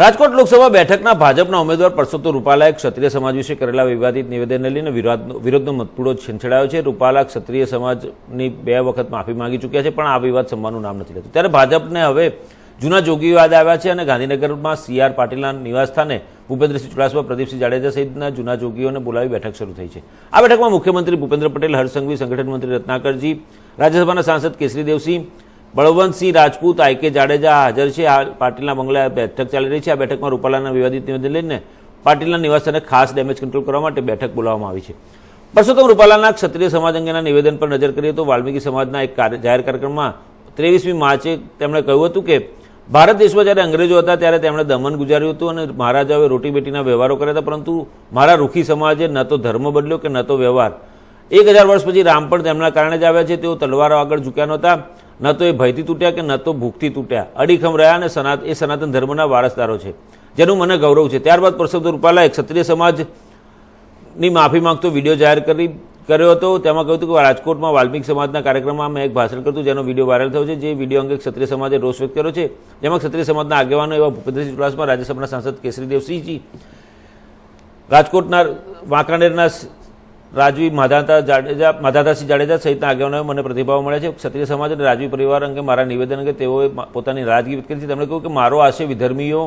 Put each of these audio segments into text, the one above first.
રાજકોટ લોકસભા બેઠકના ભાજપના ઉમેદવાર પરસોત્તમ રૂપાલાએ ક્ષત્રિય સમાજ વિશે કરેલા વિવાદિત નિવેદનને લઈને વિરોધનો મતપૂડો છંછેડાયો છે. રૂપાલા ક્ષત્રિય સમાજની બે વખત માફી માંગી ચૂક્યા છે, પણ આ વિવાદ સંભાળનું નામ નથી લેતું. ત્યારે ભાજપને હવે જૂના જોગીવાદ આવ્યા છે અને ગાંધીનગરમાં સી આર પાટીલના નિવાસસ્થાને ભૂપેન્દ્રસિંહ ચુડાસમા, પ્રદીપસિંહ જાડેજા સહિતના જૂના જોગીઓને બોલાવી બેઠક શરૂ થઈ છે. આ બેઠકમાં મુખ્યમંત્રી ભૂપેન્દ્ર પટેલ, હરસંઘવી સંગઠન મંત્રી રત્નાકરજી, રાજ્યસભાના સાંસદ કેસરી દેવસિંહ બળવંતસિંહ રાજપૂત આઈકે જાડેજા હાજર છે. આ પાટીલના બંગલા બેઠક ચાલી રહી છે. આ બેઠકમાં રૂપાલાના વિવાદિત નિવેદન લઈને પાટીલના નિવાસસ્થાને ખાસ ડેમેજ કંટ્રોલ કરવા માટે બેઠક બોલાવવામાં આવી છે. પરસોત્તમ રૂપાલાના ક્ષત્રિય સમાજ અંગેના નિવેદન પર નજર કરીએ તો વાલ્મીકી સમાજના એક જાહેર કાર્યક્રમમાં ત્રેવીસમી માર્ચે તેમણે કહ્યું હતું કે ભારત દેશમાં જ્યારે અંગ્રેજો હતા ત્યારે તેમણે દમન ગુજાર્યું હતું અને મહારાજાઓએ રોટી બેટીના વ્યવહારો કર્યા હતા. પરંતુ મારા રૂખી સમાજે ન તો ધર્મ બદલ્યો કે ન તો વ્યવહાર. એક હજાર વર્ષ પછી રામ પણ તેમના કારણે જ આવ્યા છે. તેઓ તલવારો આગળ ઝૂક્યા નહોતા. ન તો એ ભયથી તૂટ્યા કે ન તો ભૂખથી તૂટ્યા. અડીખમ રહ્યા અને સનાત, એ સનાતન ધર્મના વારસદારો છે. જેનું મને ગૌરવ છે. ત્યારબાદ પરસોત્તમ રૂપાલાએ ક્ષત્રિય સમાજની માફી માંગતો વીડિયો જાહેર કરી, કર્યો હતો. તેમાં કહ્યું હતું કે રાજકોટમાં વાલ્મીક સમાજના કાર્યક્રમમાં મેં એક ભાષણ કરતું જેનો વીડિયો વાયરલ થયો છે, જે વીડિયો અંગે ક્ષત્રિય સમાજે રોષ વ્યક્ત કર્યો છે. જેમાં ક્ષત્રિય સમાજના આગેવાનો એવા ભૂપેન્દ્રસિંહ ચુડાસમા, રાજ્યસભાના સાંસદ કેસરીદેવસિંહજી, રાજકોટના વાંકાનેરના રાજવી માધાતા જાડેજા માધાતાસિંહ જાડેજા સહિતના આગેવાનોએ મને પ્રતિભાવ મળ્યા છે. ક્ષત્રિય સમાજ અને રાજવી પરિવાર અંગે મારા નિવેદન અંગે તેઓએ પોતાની રાજગી વ્યક્ત કરી છે. તેમણે કહ્યું કે મારો આશય વિધર્મીઓ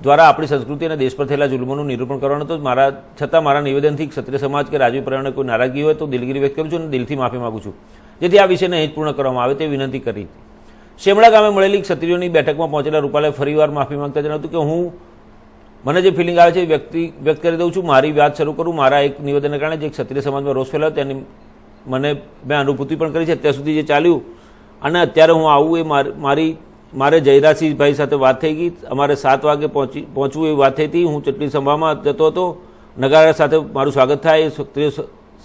દ્વારા આપણી સંસ્કૃતિ અને દેશ પર થયેલા જુલ્મોનું નિરૂપણ કરવાનો હતો મારા છતાં મારા નિવેદનથી ક્ષત્રિય સમાજ કે રાજવી પરિવારને કોઈ નારાજગી હોય તો દિલગીરી વ્યક્ત કરું છું અને દિલથી માફી માગું છું. જેથી આ વિષયને અહીં પૂર્ણ કરવામાં આવે તે વિનંતી કરી. શેમળા ગામે મળેલી ક્ષત્રિયોની બેઠકમાં પહોંચેલા રૂપાલાએ ફરીવાર માફી માંગતા જણાવ્યું કે હું મને જે ફિલિંગ આવે છે એ વ્યક્તિ, વ્યક્ત કરી દઉં છું. મારી વાત શરૂ કરું. મારા એક નિવેદનને કારણે જે ક્ષત્રિય સમાજમાં રોષ ફેલાયો, તેની મને મેં અનુભૂતિ પણ કરી છે. અત્યાર સુધી જે ચાલ્યું, અને અત્યારે હું આવું એ માર- મારી જયરાજસિંહભાઈ સાથે વાત થઈ ગઈ. અમારે સાત વાગે પહોંચી, પહોંચવું એવી વાત થઈ હતી. હું ચટણી સભામાં જતો હતો. નગારા સાથે મારું સ્વાગત થાય. એ ક્ષત્રિય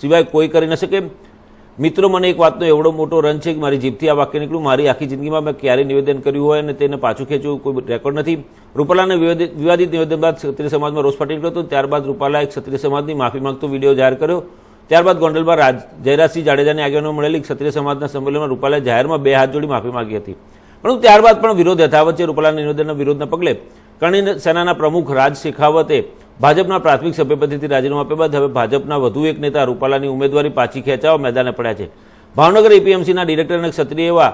સિવાય કોઈ કરી ન શકે. મિત્રો, મને એક વાતનો એવડો મોટો રન છે કે મારી જીભથી આ વાક્ય નીકળ્યું. મારી આખી જિંદગીમાં મેં ક્યારેય નિવેદન કર્યું હોય અને તેને પાછું ખેંચ્યું કોઈ રેકોર્ડ નથી. રૂપાલાને વિવાદિત નિવેદન બાદ ક્ષત્રિય સમાજમાં રોષ ફાટી નીકળ્યો હતો. ત્યારબાદ રૂપાલાએ ક્ષત્રિય સમાજની માફી માંગતો વીડિયો જાહેર કર્યો. ત્યારબાદ ગોંડલમાં રાજ, જયરાજસિંહ જાડેજાની આગેવાનો મળેલી ક્ષત્રિય સમાજના સંમેલનમાં રૂપાલાએ જાહેરમાં બે હાથ જોડી માફી માંગી હતી. પરંતુ ત્યારબાદ પણ વિરોધ યથાવત છે રૂપાલાના નિવેદનના વિરોધના પગલે. કરણી સેનાના પ્રમુખ રાજ શેખાવતે ભાજપના પ્રાથમિક સભ્યપદેથી રાજીનામું આપ્યા બાદ હવે ભાજપના વધુ એક નેતા રૂપાલાની ઉમેદવારી પાછી ખેંચાવા મેદાને પડ્યા છે. ભાવનગર એપીએમસીના ડિરેક્ટર અને ક્ષત્રિય એવા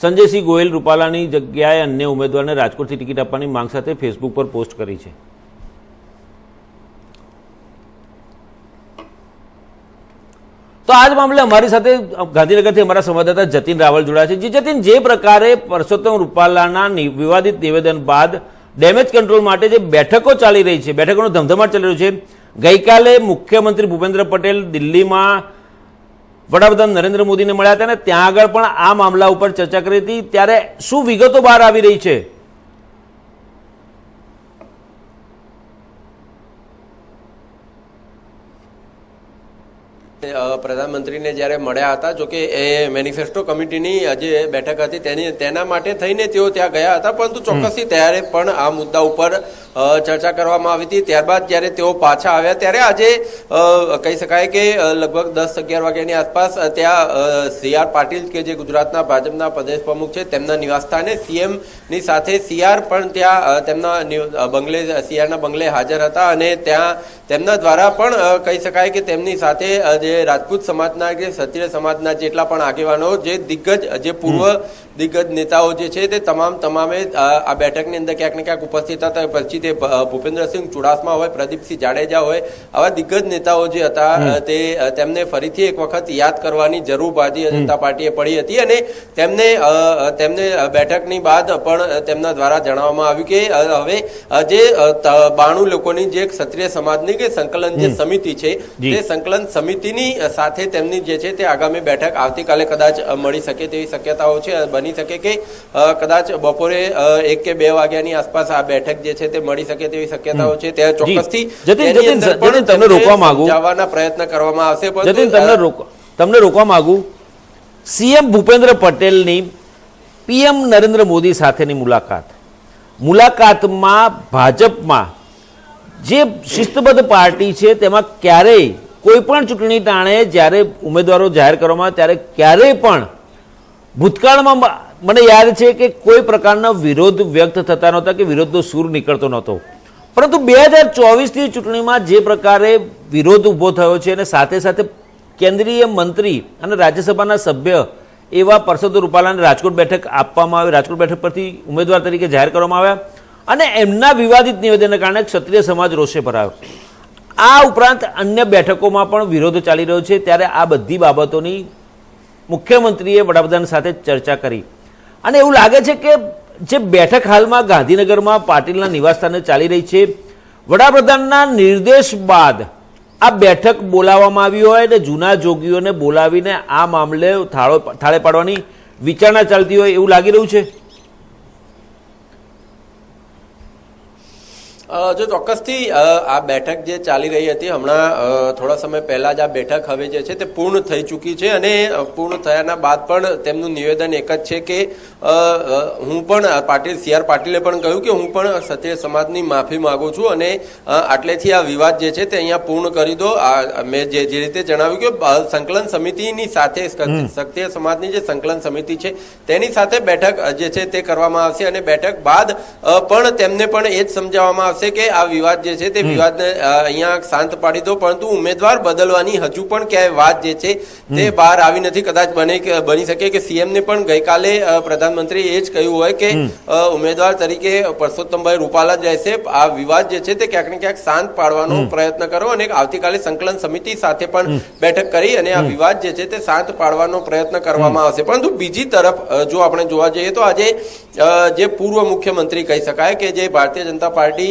સંજયસિંહ ગોયલ રૂપાલાની જગ્યાએ અન્ય ઉમેદવારને રાજકોટથી ટિકિટ આપવાની માંગ સાથે ફેસબુક પર પોસ્ટ કરી છે. તો આજ મામલે અમારી સાથે ગાંધીનગરથી અમારા સંવાદદાતા જતીન રાવલ જોડાયા છે. જે જતીન, જે પ્રકારે પરસોત્તમ રૂપાલાના વિવાદિત નિવેદન બાદ ડેમેજ કંટ્રોલ માટે જે બેઠકો ચાલી રહી છે, બેઠકોનો ધમધમાટ ચાલી રહ્યો છે, ગઈકાલે મુખ્યમંત્રી ભૂપેન્દ્ર પટેલ દિલ્હીમાં વડાપ્રધાન નરેન્દ્ર મોદીને મળ્યા હતા અને ત્યાં આગળ પણ આ મામલા ઉપર ચર્ચા કરી હતી. ત્યારે શું વિગતો બહાર આવી રહી છે? પ્રધાનમંત્રીને જ્યારે મળ્યા હતા જોકે એ મેનિફેસ્ટો કમિટીની જે બેઠક હતી તેની તેના માટે થઈને તેઓ ત્યાં ગયા હતા પરંતુ ચોક્કસથી ત્યારે પણ આ મુદ્દા ઉપર ચર્ચા કરવામાં આવી હતી. ત્યારબાદ જ્યારે તેઓ પાછા આવ્યા ત્યારે આજે કહી શકાય કે લગભગ દસ અગિયાર વાગ્યાની આસપાસ ત્યાં સી આર પાટીલ કે જે ગુજરાતના ભાજપના પ્રદેશ પ્રમુખ છે તેમના નિવાસસ્થાને સીએમની સાથે સીઆર પણ ત્યાં તેમના બંગલે સીઆરના બંગલે હાજર હતા અને ત્યાં તેમના દ્વારા પણ કહી શકાય કે તેમની સાથે અ, જે રાજપૂત સમાજના કે ક્ષત્રિય સમાજના જેટલા પણ આગેવાનો જે દિગ્ગજ જે પૂર્વ દિગ્ગજ નેતાઓ જે છે તે તમામ તમામે આ બેઠકની અંદર ક્યાંક ને ક્યાંક ઉપસ્થિત હતા. પછી તે ભૂપેન્દ્રસિંહ ચુડાસમા હોય પ્રદીપસિંહ જાડેજા હોય આવા દિગ્ગજ નેતાઓ જે હતા તે તેમને ફરીથી એક વખત યાદ કરવાની જરૂર ભારતીય જનતા પાર્ટીએ પડી હતી અને તેમને તેમને બેઠકની બાદ પણ તેમના દ્વારા જણાવવામાં આવ્યું કે હવે જે બાણું લોકોની જે ક્ષત્રિય સમાજની કે સંકલન જે સમિતિ છે તે સંકલન સમિતિની અ, સાથે તેમની જે છે તે આગામી બેઠક આવતીકાલે કદાચ મળી શકે તેવી શક્યતાઓ છે બની શકે કે કદાચ બપોરે એક કે બે વાગ્યાની આસપાસ આ બેઠક જે છે તે મળી શકે તેવી શક્યતાઓ છે. ત્યાં ચોક્કસથી તમને રોકવા માંગુ. જવાના પ્રયત્ન કરવામાં આવશે તમને તમને રોકવા માંગુ. સીએમ ભૂપેન્દ્ર પટેલની પીએમ નરેન્દ્ર મોદી સાથેની મુલાકાત. મુલાકાતમાં ભાજપમાં જે શિસ્તબદ્ધ પાર્ટી છે તેમાં ક્યારેય કોઈ પણ ચૂંટણી તાણે જ્યારે ઉમેદવારો જાહેર કરવામાં ત્યારે ક્યારેય પણ ભૂતકાળમાં મને યાદ છે કે કોઈ પ્રકારનો વિરોધ વ્યક્ત થતા નહોતા કે વિરોધનો સૂર નીકળતો નહોતો. પરંતુ બે હજાર ચોવીસની ચૂંટણીમાં જે પ્રકારે વિરોધ ઊભો થયો છે અને સાથે સાથે કેન્દ્રીય મંત્રી અને રાજ્યસભાના સભ્ય એવા પરસદ રૂપાલાને રાજકોટ બેઠક આપવામાં આવી, રાજકોટ બેઠક પરથી ઉમેદવાર તરીકે જાહેર કરવામાં આવ્યા અને એમના વિવાદિત નિવેદનને કારણે ક્ષત્રિય સમાજ રોષે ભરાયો. આ ઉપરાંત અન્ય બેઠકોમાં પણ વિરોધ ચાલી રહ્યો છે. ત્યારે આ બધી બાબતોની મુખ્યમંત્રીએ વડાપ્રધાન સાથે ચર્ચા કરી. અને એવું લાગે છે કે જે બેઠક હાલમાં ગાંધીનગરમાં પાટીલના નિવાસસ્થાને ચાલી રહી છે, વડાપ્રધાનના નિર્દેશ બાદ આ બેઠક બોલાવવામાં આવી હોય અને જૂના જોગીઓને બોલાવીને આ મામલે થાળો થાળે પાડવાની વિચારણા ચાલતી હોય એવું લાગી રહ્યું છે? જો ચોક્કસથી આ બેઠક જે ચાલી રહી હતી હમણાં થોડા સમય પહેલા જ આ બેઠક હવે જે છે તે પૂર્ણ થઈ ચૂકી છે અને પૂર્ણ થયાના બાદ પણ તેમનું નિવેદન એક જ છે કે હું પણ પાટીલ સી આર પાટીલે પણ કહ્યું કે હું પણ ક્ષત્રિય સમાજની માફી માંગુ છું અને આટલેથી આ વિવાદ જે છે તે અહીંયા પૂર્ણ કરી દો. આ મેં જે જે રીતે જણાવ્યું કે સંકલન સમિતિની સાથે ક્ષત્રિય સમાજની જે સંકલન સમિતિ છે તેની સાથે બેઠક જે છે તે કરવામાં આવશે અને બેઠક બાદ પણ તેમને પણ એ જ સમજાવવામાં આવશે કે આ વિવાદ જે છે તે વિવાદને અહીંયા શાંત પાડી દો પરંતુ ઉમેદવાર બદલવાની હજુ પણ ક્યાંય વાત જે છે તે બહાર આવી નથી કદાચ બને બની શકે કે સીએમ ને પણ ગઈકાલે પ્રધાનમંત્રી એ જ કહ્યું હોય કે ઉમેદવાર તરીકે પરસોત્તમભાઈ રૂપાલા જ રહેશે. આ વિવાદ જે છે તે ક્યાંક ને ક્યાંક શાંત પાડવાનો પ્રયત્ન કરો અને આવતીકાલે સંકલન સમિતિ સાથે પણ બેઠક કરી અને આ વિવાદ જે છે તે શાંત પાડવાનો પ્રયત્ન કરવામાં આવશે. પરંતુ બીજી તરફ જો આપણે જોવા જઈએ તો આજે જે પૂર્વ મુખ્યમંત્રી કહી શકાય કે જે ભારતીય જનતા પાર્ટી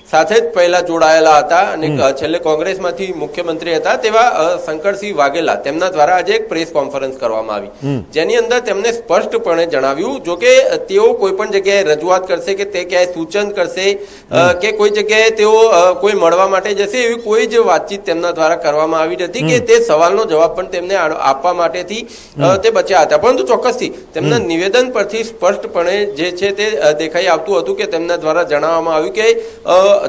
સાથે જ પહેલા જોડાયેલા હતા અને છેલ્લે કોંગ્રેસમાંથી મુખ્યમંત્રી હતા તેવા શંકરસિંહ વાઘેલા. તેમના દ્વારા આજે એક પ્રેસ કોન્ફરન્સ કરવામાં આવી. જેની અંદર તેમને સ્પષ્ટપણે જણાવ્યું જો કે તેઓ કોઈ પણ જગ્યાએ રજૂઆત કરશે કે તે ક્યાંય સૂચન કરશે કે કોઈ જગ્યાએ તેઓ કોઈ મળવા માટે જશે એવી કોઈ જ વાતચીત તેમના દ્વારા કરવામાં આવી નથી કે તે સવાલનો જવાબ પણ તેમને આપવા માટેથી તે બચ્યા હતા. પરંતુ ચોક્કસથી તેમના નિવેદન પરથી સ્પષ્ટપણે જે છે તે દેખાઈ આવતું હતું કે તેમના દ્વારા જણાવવામાં આવ્યું કે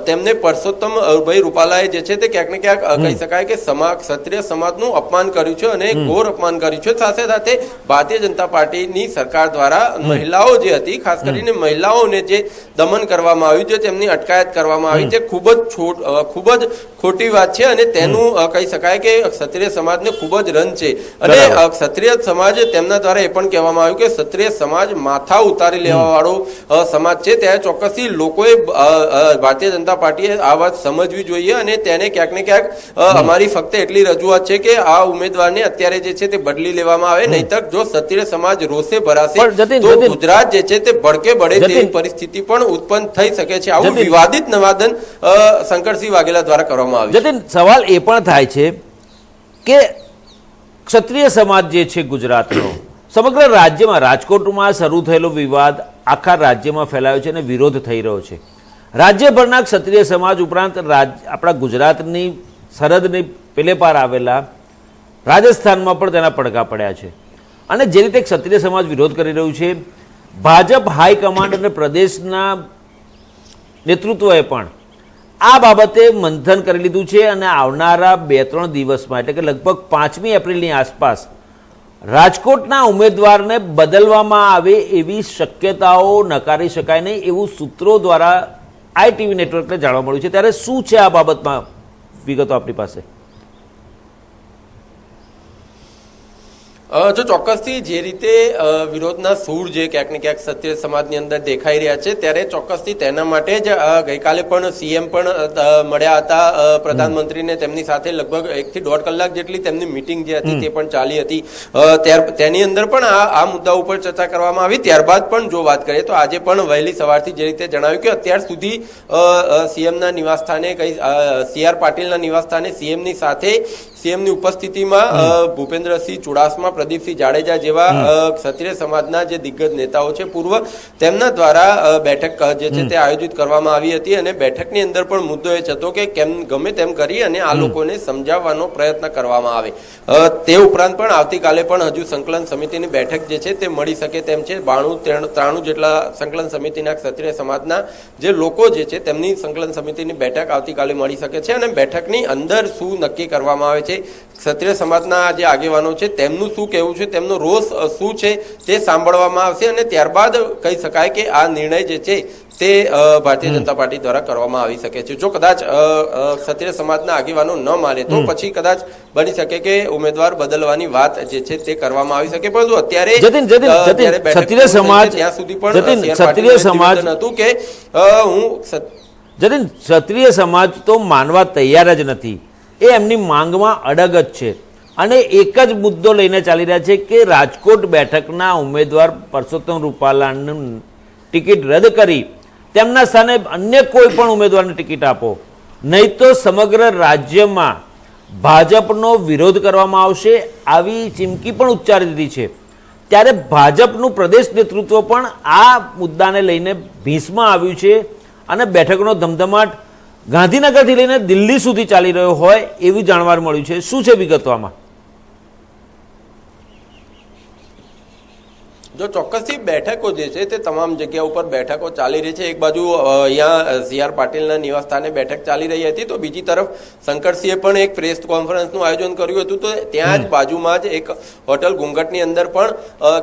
તેમને પરસોત્તમ ભાઈ રૂપાલાએ જે છે તે ક્યાંક ને ક્યાંક કહી શકાય કે સમાજ ક્ષત્રિય સમાજનું અપમાન કર્યું છે અને ઘોર અપમાન કર્યું છે. સાથે સાથે ભારતીય જનતા પાર્ટીની સરકાર દ્વારા મહિલાઓ જે હતી ખાસ કરીને મહિલાઓને જે દમન કરવામાં આવ્યું છે તેમની અટકાયત કરવામાં આવી છે ખૂબ જ ખૂબ જ ખોટી વાત છે અને તેનું કહી શકાય કે ક્ષત્રિય સમાજને ખૂબ જ રન છે. અને ક્ષત્રિય સમાજ તેમના દ્વારા એ પણ કહેવામાં આવ્યું કે ક્ષત્રિય સમાજ માથા ઉતારી લેવા વાળો સમાજ છે. ત્યારે ચોક્કસથી લોકોએ ભારતીય જનતા પાર્ટીએ આ વાત સમજવી જોઈએ અને તેને ક્યાંક ને ક્યાંક અમારી ફક્ત એટલી રજૂઆત છે કે આ ઉમેદવારને અત્યારે જે છે તે બદલી લેવામાં આવે નહીતર જો ક્ષત્રિય સમાજ રોષે ભરાશે તો ગુજરાત જે છે તે ભડકે બળે તેવી પરિસ્થિતિ પણ ઉત્પન્ન થઈ શકે છે. આવું વિવાદિત નવાદન શંકરસિંહ વાઘેલા દ્વારા કરવામાં આવ્યું છે. જતીન સવાલ એ પણ થાય છે કે ક્ષત્રિય સમાજ જે છે ગુજરાતનો સમગ્ર રાજ્યમાં રાજકોટમાં શરૂ થયેલો વિવાદ આખા રાજ્યમાં ફેલાયો છે અને વિરોધ થઈ રહ્યો છે. રાજ્યભરના ક્ષત્રિય સમાજ ઉપરાંત રાજ્ય આપણા ગુજરાતની સરહદની પેલેપાર આવેલા રાજસ્થાનમાં પણ તેના પડઘા પડ્યા છે. અને જે રીતે ક્ષત્રિય સમાજ વિરોધ કરી રહ્યું છે, ભાજપ હાઈકમાન્ડ અને પ્રદેશના નેતૃત્વએ પણ આ બાબતે મંથન કરી લીધું છે અને આવનારા બે ત્રણ દિવસમાં, એટલે કે લગભગ પાંચમી એપ્રિલની આસપાસ, રાજકોટના ઉમેદવારને બદલવામાં આવે એવી શક્યતાઓ નકારી શકાય નહીં એવું સૂત્રો દ્વારા આઈટીવી નેટવર્કને જાણવા મળ્યું છે. ત્યારે શું છે આ બાબતમાં વિગતો આપણી પાસે? જો ચોક્કસથી જે રીતે વિરોધના સૂર જે ક્યાંક ને ક્યાંક સત્ય સમાજની અંદર દેખાઈ રહ્યા છે ત્યારે ચોક્કસથી તેના માટે જ ગઈકાલે પણ સીએમ પણ મળ્યા હતા. પ્રધાનમંત્રીને તેમની સાથે લગભગ એકથી દોઢ કલાક જેટલી તેમની મિટિંગ જે હતી તે પણ ચાલી હતી. ત્યાર તેની અંદર પણ આ આ મુદ્દા ઉપર ચર્ચા કરવામાં આવી. ત્યારબાદ પણ જો વાત કરીએ તો આજે પણ વહેલી સવારથી જે રીતે જણાવ્યું કે અત્યાર સુધી સીએમના નિવાસસ્થાને કઈ સી આર પાટીલના નિવાસસ્થાને સીએમની સાથે સીએમની ઉપસ્થિતિમાં ભૂપેન્દ્રસિંહ ચુડાસમા પ્રદીપસિંહ જાડેજા જેવા ક્ષત્રિય સમાજના જે દિગ્ગજ નેતાઓ છે પૂર્વ તેમના દ્વારા બેઠક જે છે તે આયોજિત કરવામાં આવી હતી અને બેઠકની અંદર પણ મુદ્દો એ જ હતો કે કેમ ગમે તેમ કરી અને આ લોકોને સમજાવવાનો પ્રયત્ન કરવામાં આવે. તે ઉપરાંત પણ આવતીકાલે પણ હજુ સંકલન સમિતિની બેઠક જે છે તે મળી શકે તેમ છે. બાણું ત્રાણું જેટલા સંકલન સમિતિના ક્ષત્રિય સમાજના જે લોકો જે છે તેમની સંકલન સમિતિની બેઠક આવતીકાલે મળી શકે છે અને બેઠકની અંદર શું નક્કી કરવામાં આવે છે ક્ષત્રિય સમાજના જે આગેવાનો છે તેમનું શું કહેવું છે તેમનો રોષ શું છે તે સાંભળવામાં આવશે અને ત્યારબાદ કહી શકાય કે આ નિર્ણય જે છે તે ભારતીય જનતા પાર્ટી દ્વારા કરવામાં આવી શકે છે. જો કદાચ ક્ષત્રિય સમાજના આગેવાનો ન માને તો પછી કદાચ બની શકે કે ઉમેદવાર બદલવાની વાત જે છે તે કરવામાં આવી શકે. પરંતુ અત્યારે ક્ષત્રિય છે. સમાજ- ત્યાં સુધી પણ ક્ષત્રિય સમાજ- હતું કે હું જતીન ક્ષત્રિય સમાજ તો માનવા તૈયાર જ નથી. એ એમની માંગમાં અડગ જ છે. અને એક જ મુદ્દો લઈને ચાલી રહ્યા છે કે રાજકોટ બેઠકના ઉમેદવાર પરસોત્તમ રૂપાલાનું ટિકિટ રદ કરી તેમના સ્થાને અન્ય કોઈ પણ ઉમેદવારને ટિકિટ આપો. નહીં તો સમગ્ર રાજ્યમાં ભાજપનો વિરોધ કરવામાં આવશે આવી ચીમકી પણ ઉચ્ચારી દીધી છે. ત્યારે ભાજપનું પ્રદેશ નેતૃત્વ પણ આ મુદ્દાને લઈને ભીસમાં આવ્યું છે અને બેઠકનો ધમધમાટ ગાંધીનગરથી લઈને દિલ્હી સુધી ચાલી રહ્યો હોય એવું જાણવા મળ્યું છે. શું છે વિગતો જો ચોક્કસથી બેઠકો જે છે તે તમામ જગ્યા ઉપર બેઠકો ચાલી રહી છે. એક બાજુ અહીંયા સી આર પાટીલના નિવાસસ્થાને બેઠક ચાલી રહી હતી તો બીજી તરફ શંકરસિંહે પણ એક પ્રેસ કોન્ફરન્સનું આયોજન કર્યું હતું તો ત્યાં જ બાજુમાં જ એક હોટલ ઘૂંઘટની અંદર પણ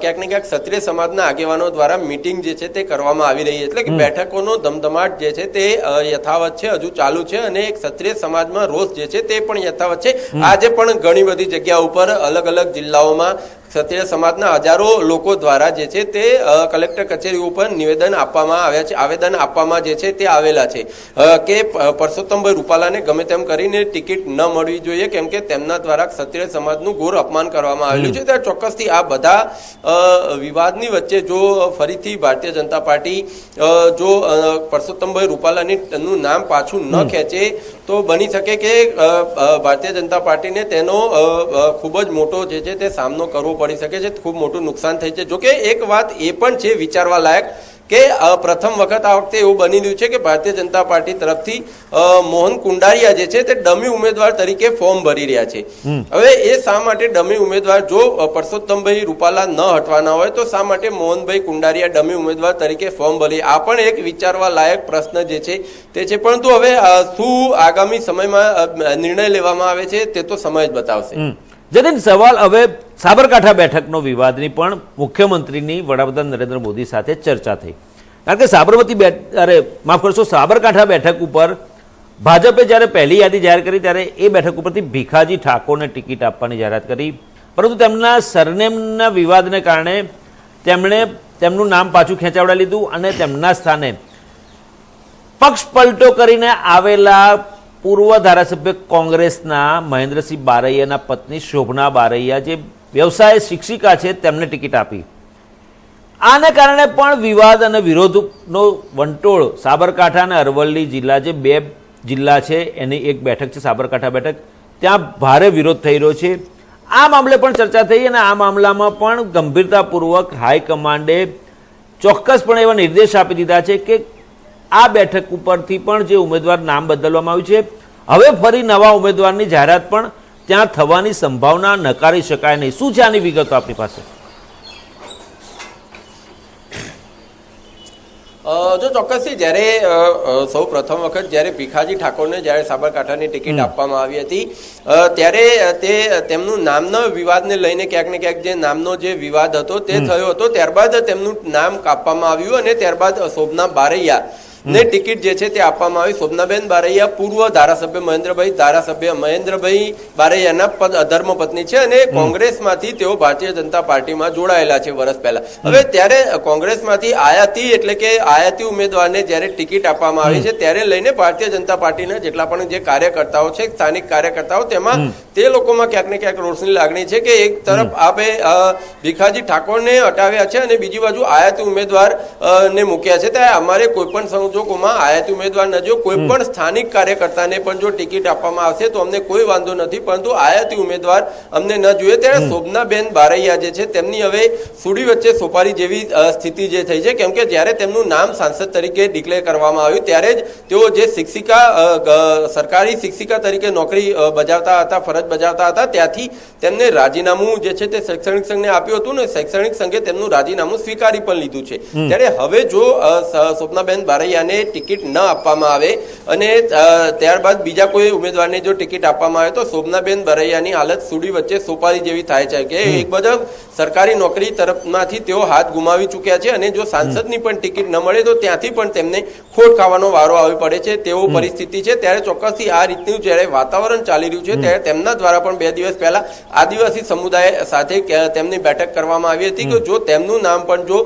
ક્યાંક ને ક્યાંક ક્ષત્રિય સમાજના આગેવાનો દ્વારા મીટિંગ જે છે તે કરવામાં આવી રહી છે. એટલે કે બેઠકોનો ધમધમાટ જે છે તે યથાવત છે હજુ ચાલુ છે અને એક ક્ષત્રિય સમાજમાં રોષ જે છે તે પણ યથાવત છે. આજે પણ ઘણી બધી જગ્યા ઉપર અલગ અલગ જિલ્લાઓમાં ક્ષત્રિય સમાજના હજારો લોકો દ્વારા જે છે તે કલેક્ટર કચેરી ઉપર નિવેદન આપવામાં આવ્યા છે આવેદન આપવામાં જે છે તે આવેલા છે. કે પરસોત્તમભાઈ રૂપાલાને ગમે તેમ કરીને ટિકિટ ન મળવી જોઈએ કેમ કે તેમના દ્વારા ક્ષત્રિય સમાજનું ઘોર અપમાન કરવામાં આવેલું છે. ત્યારે ચોક્કસથી આ બધા વિવાદની વચ્ચે જો ફરીથી ભારતીય જનતા પાર્ટી જો પરસોત્તમભાઈ રૂપાલાની નું નામ પાછું ન ખેંચે તો બની શકે કે ભારતીય જનતા પાર્ટીને તેનો ખૂબ જ મોટો જે છે તે સામનો કરવો પડી શકે છે ખૂબ મોટું નુકસાન થઈ છે. જોકે એક વાત એ પણ છે વિચારવા લાયક કે પ્રથમ વખત આ વખતે એવું બની રહ્યું છે કે ભારતીય જનતા પાર્ટી તરફથી મોહન કુંડારિયા જે છે તે ડમી ઉમેદવાર તરીકે ફોર્મ ભરી રહ્યા છે. હવે એ શા માટે ડમી ઉમેદવાર? જો પરસોત્તમભાઈ રૂપાલા ન હટવાના હોય તો શા માટે મોહનભાઈ કુંડારિયા ડમી ઉમેદવાર તરીકે ફોર્મ ભરી? આ પણ એક વિચારવા લાયક પ્રશ્ન જે છે તે છે. પરંતુ હવે શું આગામી સમયમાં નિર્ણય લેવામાં આવે છે તે તો સમય જ બતાવશે. જતીન સવાલ હવે સાબરકાંઠા બેઠકનો વિવાદની પણ મુખ્યમંત્રીની વડાપ્રધાન નરેન્દ્ર મોદી સાથે ચર્ચા થઈ. કારણ કે સાબરમતી બેઠ અરે, માફ કરશો, સાબરકાંઠા બેઠક ઉપર ભાજપે જ્યારે પહેલી યાદી જાહેર કરી, ત્યારે એ બેઠક ઉપરથી ભીખાજી ઠાકોરને ટિકિટ આપવાની જાહેરાત કરી. પરંતુ તેમના સરનેમના વિવાદને કારણે તેમણે તેમનું નામ પાછું ખેંચાવડા લીધું અને તેમના સ્થાને પક્ષ પલટો કરીને આવેલા પૂર્વ ધારાસભ્ય કોંગ્રેસના મહેન્દ્રસિંહ બારૈયાના પત્ની શોભના બારૈયા જે વ્યવસાય શિક્ષિકા છે, તેમને ટિકિટ આપી. આને કારણે પણ વિવાદ અને વિરોધનો વંટોળ સાબરકાંઠા અને અરવલ્લી જિલ્લા જે બે જિલ્લા છે, એની એક બેઠક છે, સાબરકાંઠા બેઠક, ત્યાં ભારે વિરોધ થઈ રહ્યો છે. આ મામલે પણ ચર્ચા થઈ અને આ મામલામાં પણ ગંભીરતાપૂર્વક હાઈકમાન્ડે ચોક્કસપણે એવા નિર્દેશ આપી દીધા છે કે આ બેઠક ઉપરથી પણ જે ઉમેદવાર નામ બદલવામાં આવ્યું છે હવે ફરી નવા ઉમેદવારની જાહેરાત પણ ત્યાં થવાની સંભાવના નકારી શકાય નહીં. શું છે આની વિગતો આપણી પાસે? જો ચોક્કસથી જ્યારે સૌ પ્રથમ વખત જ્યારે ભીખાજી ઠાકોરને જ્યારે સાબરકાંઠાની ટિકિટ આપવામાં આવી હતી ત્યારે તે તેમનું નામના વિવાદને લઈને ક્યાંક ને ક્યાંક જે નામનો જે વિવાદ હતો તે થયો હતો. ત્યારબાદ તેમનું નામ કાપવામાં આવ્યું અને ત્યારબાદ શોભના બારૈયા ને ટિકિટ જે છે તે આપવામાં આવી. શોભનાબેન બારૈયા પૂર્વ ધારાસભ્ય મહેન્દ્રભાઈ ધારાસભ્ય મહેન્દ્રભાઈ બારૈયાના પદ ધર્મપત્ની છે અને કોંગ્રેસમાંથી તેઓ ભારતીય જનતા પાર્ટીમાં જોડાયેલા છે વર્ષ પહેલા. હવે ત્યારે કોંગ્રેસમાંથી આયાતી એટલે કે આયાતી ઉમેદવારને જ્યારે ટિકિટ આપવામાં આવી છે ત્યારે લઈને ભારતીય જનતા પાર્ટીના જેટલા પણ જે કાર્યકર્તાઓ છે સ્થાનિક કાર્યકર્તાઓ તેમાં તે લોકોમાં ક્યાંક ને ક્યાંક રોષની લાગણી છે કે એક તરફ આપે ભીખાજી ઠાકોરને હટાવ્યા છે અને બીજી બાજુ આયાતી ઉમેદવાર ને મૂક્યા છે. ત્યારે અમારે કોઈ પણ સંજોગોમાં આયાતી ઉમેદવાર ન જો કોઈ પણ સ્થાનિક કાર્યકર્તાને પણ જો ટિકિટ આપવામાં આવશે તો અમને કોઈ વાંધો નથી. પરંતુ આયાતી ઉમેદવાર અમને ન જોઈએ ત્યારે શોભનાબેન બારૈયા જે છે તેમની હવે સુડી વચ્ચે સોપારી જેવી સ્થિતિ જે થઈ છે. કેમ કે જ્યારે તેમનું નામ સાંસદ તરીકે ડિક્લેર કરવામાં આવ્યું ત્યારે જ તેઓ જે શિક્ષિકા સરકારી શિક્ષિકા તરીકે નોકરી બજાવતા હતા ફરજ બજાવતા હતા. ત્યાંથી તેમને રાજીનામું જે છે તે શૈક્ષણિક સંઘને આપ્યું હતું ને શૈક્ષણિક સંઘે તેમનું રાજીનામું સ્વીકારી પણ લીધું છે. ત્યારે હવે જો સ્વપ્નાબેન બારૈયાને ટિકિટ ન આપવામાં આવે અને ત્યારબાદ બીજા કોઈ ઉમેદવારને જો ટિકિટ આપવામાં આવે તો શોભનાબેન બરૈયાની હાલત સુડી વચ્ચે સોપારી જેવી થાય છે કે એક બધા સરકારી નોકરી તરફમાંથી તેઓ હાથ ગુમાવી ચૂક્યા છે અને જો સાંસદની પણ ટિકિટ ન મળે તો ત્યાંથી પણ તેમને ખોટ ખાવાનો વારો આવી પડે છે. તેવો પરિસ્થિતિ છે. ત્યારે ચોક્કસથી આ રીતનું જ્યારે વાતાવરણ ચાલી રહ્યું છે ત્યારે તેમના દ્વારા પણ બે દિવસ પહેલા આદિવાસી સમુદાય સાથે તેમની બેઠક કરવામાં આવી હતી કે જો તેમનું નામ પણ જો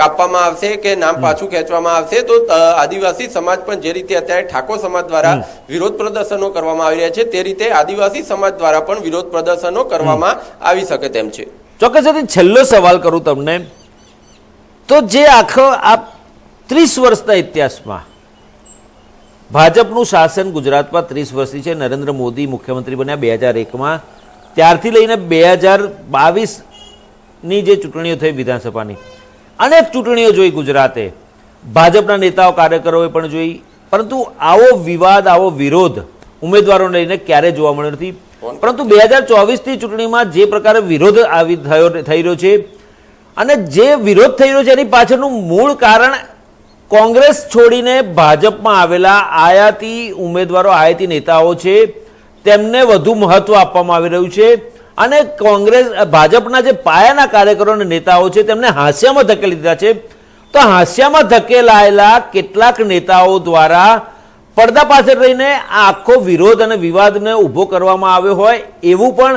કાપવામાં આવશે કે નામ પાછું ખેંચવામાં આવશે તો આદિવાસી સમાજ પણ જે રીતે અત્યારે ઠાકોર સમાજ દ્વારા વિરોધ પ્રદર્શનો કરવામાં આવી રહ્યા છે તે રીતે આદિવાસી સમાજ દ્વારા પણ વિરોધ પ્રદર્શનો કરવામાં આવી શકે તેમ છે. ચોક્કસ છેલ્લો સવાલ કરું તમને. તો જે આખો આ ત્રીસ વર્ષના ઇતિહાસમાં ભાજપનું શાસન ગુજરાતમાં ત્રીસ વર્ષથી છે. નરેન્દ્ર મોદી મુખ્યમંત્રી બન્યા બે હજાર એકમાં. ત્યારથી લઈને બે હજાર બાવીસની જે ચૂંટણીઓ થઈ વિધાનસભાની. અનેક ચૂંટણીઓ જોઈ ગુજરાતે. ભાજપના નેતાઓ, કાર્યકરોએ પણ જોઈ. પરંતુ આવો વિવાદ, આવો વિરોધ ઉમેદવારોને લઈને ક્યારે જોવા મળ્યો નથી. પરંતુ બે હજાર ચોવીસની ચૂંટણીમાં જે પ્રકારે વિરોધ આવી થયો, થઈ રહ્યો છે અને જે વિરોધ થઈ રહ્યો છે, એની પાછળનું મૂળ કારણ કોંગ્રેસ છોડીને ભાજપમાં આવેલા આયાતી ઉમેદવારો, આયાતી નેતાઓ છે, તેમને વધુ મહત્વ આપવામાં આવી રહ્યું છે અને કોંગ્રેસ, ભાજપના જે પાયાના કાર્યકરો અને નેતાઓ છે, તેમને હાસ્યામાં ધકેલી દીધા છે. તો હાસ્યામાં ધકેલાયેલા કેટલાક નેતાઓ દ્વારા પડદા પાછળ રહીને આ આખો વિરોધ અને વિવાદને ઊભો કરવામાં આવ્યો હોય એવું પણ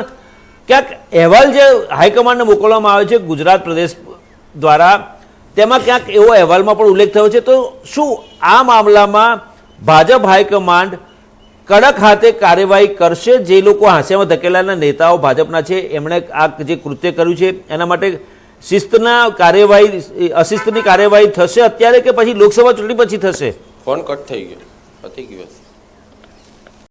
ક્યાંક અહેવાલ જે હાઈકમાન્ડને મોકલવામાં આવે છે, ગુજરાત પ્રદેશ દ્વારા તેમાં ક્યાંક એવો અહેવાલમાં પણ ઉલ્લેખ થયો છે તો શું આ મામલામાં ભાજપ હાઈકમાન્ડ કડક હાથે કાર્યવાહી કરશે? જે લોકો હાંસ્યામાં ધકેલાના નેતાઓ ભાજપના છે, એમણે આ જે કૃત્ય કર્યું છે, એના માટે શિસ્તના કાર્યવાહી, અશિસ્તની કાર્યવાહી થશે અત્યારે કે પછી લોકસભા ચૂંટણી પછી થશે? ફોન કટ થઈ ગયો, પતી ગયો.